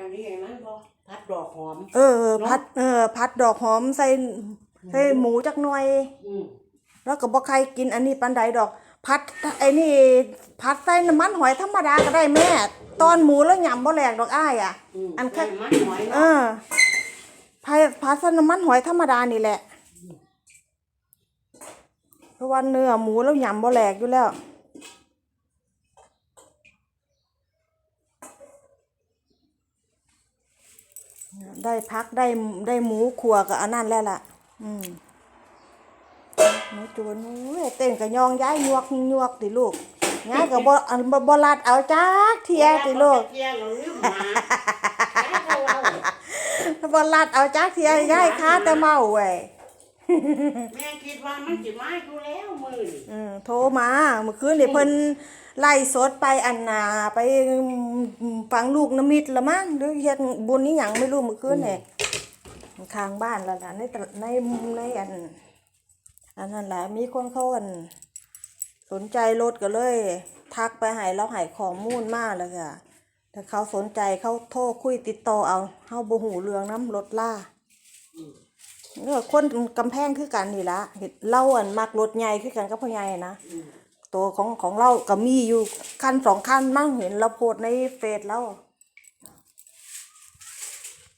อันนี้มันบ่พัดดอกหอม เออ พัด เออ พัดดอกหอมใส่ใส่หมูจักหน่อย อืมแล้วก็บ่ใครกินอันนี้ปานใดดอก พัดไอ้นี่พัดใส่น้ำมันหอยธรรมดาก็ได้แม่ ตอนหมูแล้วยำบ่แหลกดอกอ้ายอะอืมอันแค่ใส่มันหอยเอเนาะอพัดพัดใส่น้ำมันหอยธรรมดานี่แหละเพราะว่าเนื้อหมูแล้วยำบ่แหลกอยู่แล้ว ได้พักได้ได้หมูขัวกับอันนั้นแล้วล่ะ อืมหมูจวนเต้นกับยองย้ายยวกยวกติลูกย้ายกับบอันบลัดเอาจักเทียติลูกเที่ยงหรือหมาแล้วก็เราบ่ลัดเอาจักเทียย้ายค้าแต่เมาเว้ย แม่คิดว่ามันสิมาอยู่แล้วมือนี้อืมโทรมาเมื่อคืนนี่เพิ่นไล่สดไปอันนาไปฟังลูกน้ำมิดละมั้งหรือเฮ็ดบุญนี่หยังไม่รู้เมื่อคืนนี่ข้างบ้านแล้วล่ะในตลในในอัน อันนั้นแหละมีคนเข้าอัน สนใจรถก็เลย ทักไปให้เราให้ข้อมูลมาแล้วก็ถ้าเขาสนใจเขาโทรคุยติดต่อเอาเฮาบ่ฮู้เรื่องน้ำรถล่า เออคนกำแพงคือกันนี่ละเห็นเล่าอันมักรถใหญ่คือกันกับพ่อใหญ่นะตัวของของเราก็มีอยู่คันสองคันมั่งเห็นเราโพดในเฟซแล้ว